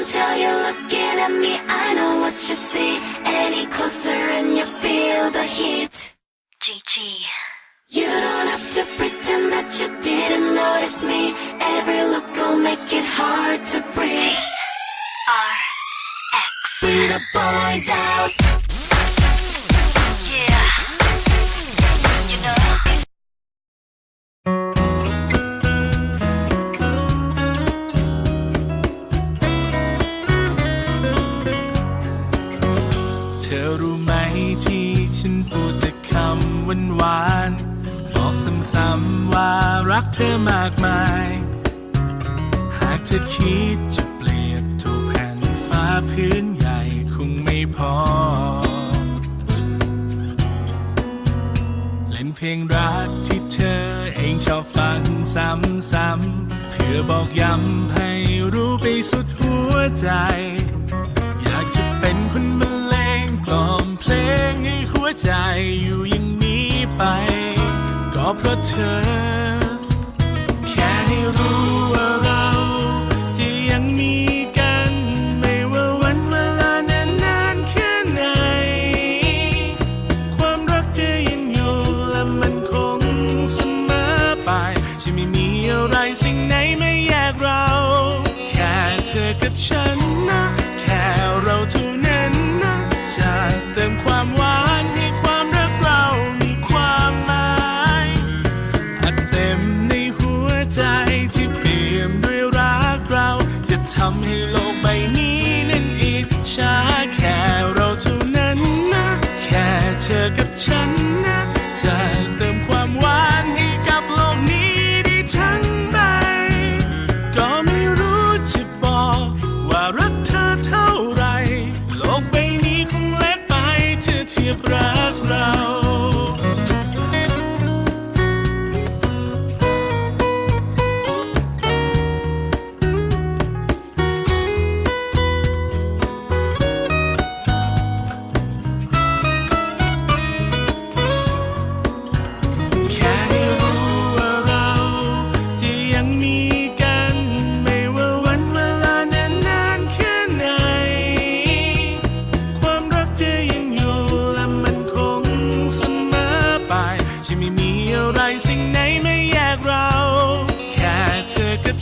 until you're looking at me. I know what you see. Any closer and you feel the heat. GG. You don't have to pretend that you didn't notice me. Every look will make it hard to breathe. R X. Bring the boys out. ซ้ำว่ารักเธอมากมาย หากเธอคิดจะเปลี่ยนทุกแผ่นฟ้าพื้นใหญ่คงไม่พอ เล่นเพลงรักที่เธอเองชอบฟังซ้ำๆเพื่อบอกย้ำให้รู้ไปสุดหัวใจ อยากจะเป็นคนบรรเลงกล่อมเพลงให้หัวใจอยู่อย่างนี้ไป เพราะเธอ แค่ให้รู้ว่าเราจะยังมีกัน ไม่ว่าวันเวลานานนานแค่ไหน ความรักจะยังอยู่และมันคงเสมอไปจะไม่มีอะไรสิ่งไหนไม่แยกเรา แค่เธอกับฉันนะ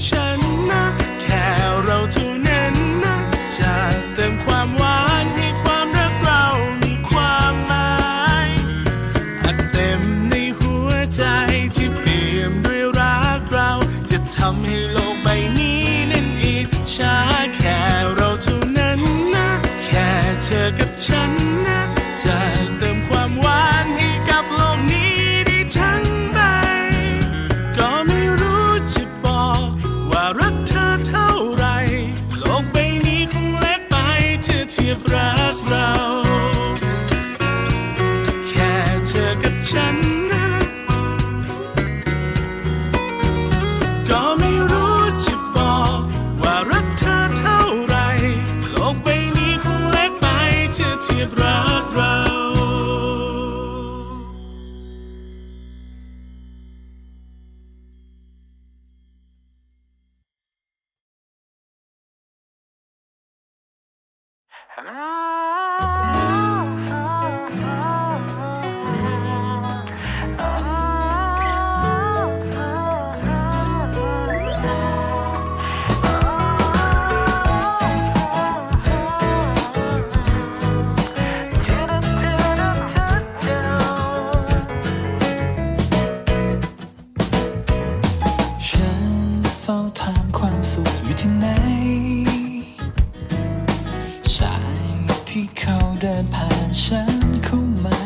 ฉันนะ แค่เราเท่านั้นนะจะเติมความหวานให้ความรักเรามีความหมายอัดเต็มในหัวใจที่เปี่ยมด้วยรักเรา จะทำให้โลกใบนี้นั้นอิจฉาแค่เราเท่านั้นนะ แค่เธอกับฉันนะจะ เธอเที ที่ไหน ชายที่เขาเดินผ่านฉันเข้ามา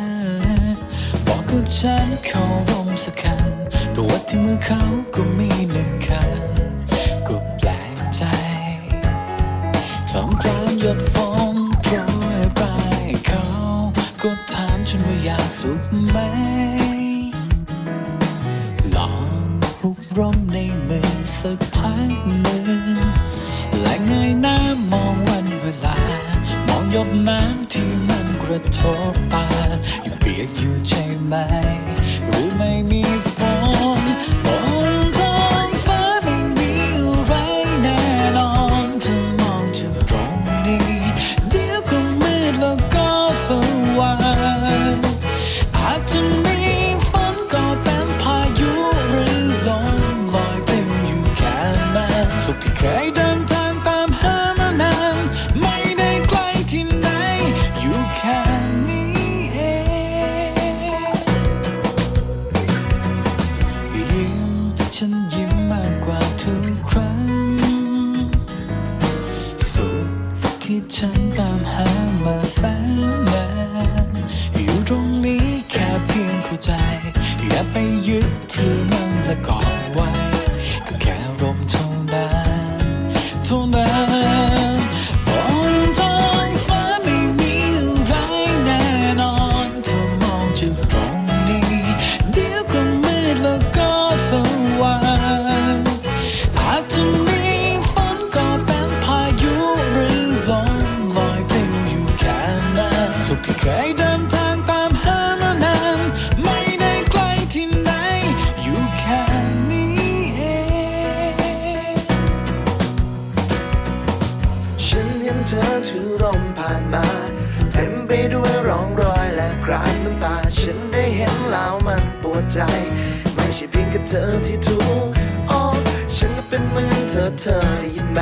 บอกกับฉันเขารมสักคันตัวที่มือเขาก็มีหนึ่งคันก็แปลกใจทำกลางหยดฝนโปรยปลายเขาก็ถามฉันว่าอยากสุขไหมลองหุบร่มในมือสักพักหนึ่ง เงยหน้ามองวันเวลา มองหยดน้ำที่มันกระทบตายังเปียกอยู่ใช่ไหม หรือไม่มี นานอยู่ตรงนี้แค่เพียงเข้าใจ อย่าไปยึดถือมันและกอดไว้ ธอถือร่มผ่านมา เต็มไปด้วยร่องรอยและคราบน้ำตา ฉันได้เห็นแล้วมันปวดใจ ไม่ใช่เพียงแค่เธอที่ถูกอ๋อฉันก็เป็นเหมือนเธอเธอได้ยินไหม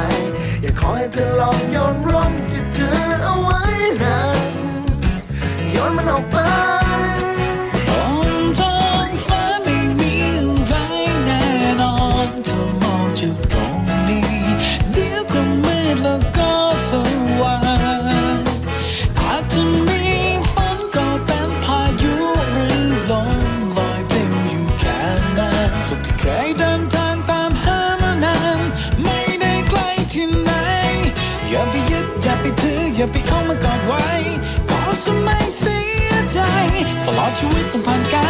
อยากขอให้เธอลองโยนร่มที่เธอเอาไว้นั้นโยนมันออกไป อย่าไปเอามากอดไว้ก็จะไม่เสียใจ ตลอดชีวิตต้องผ่านกัน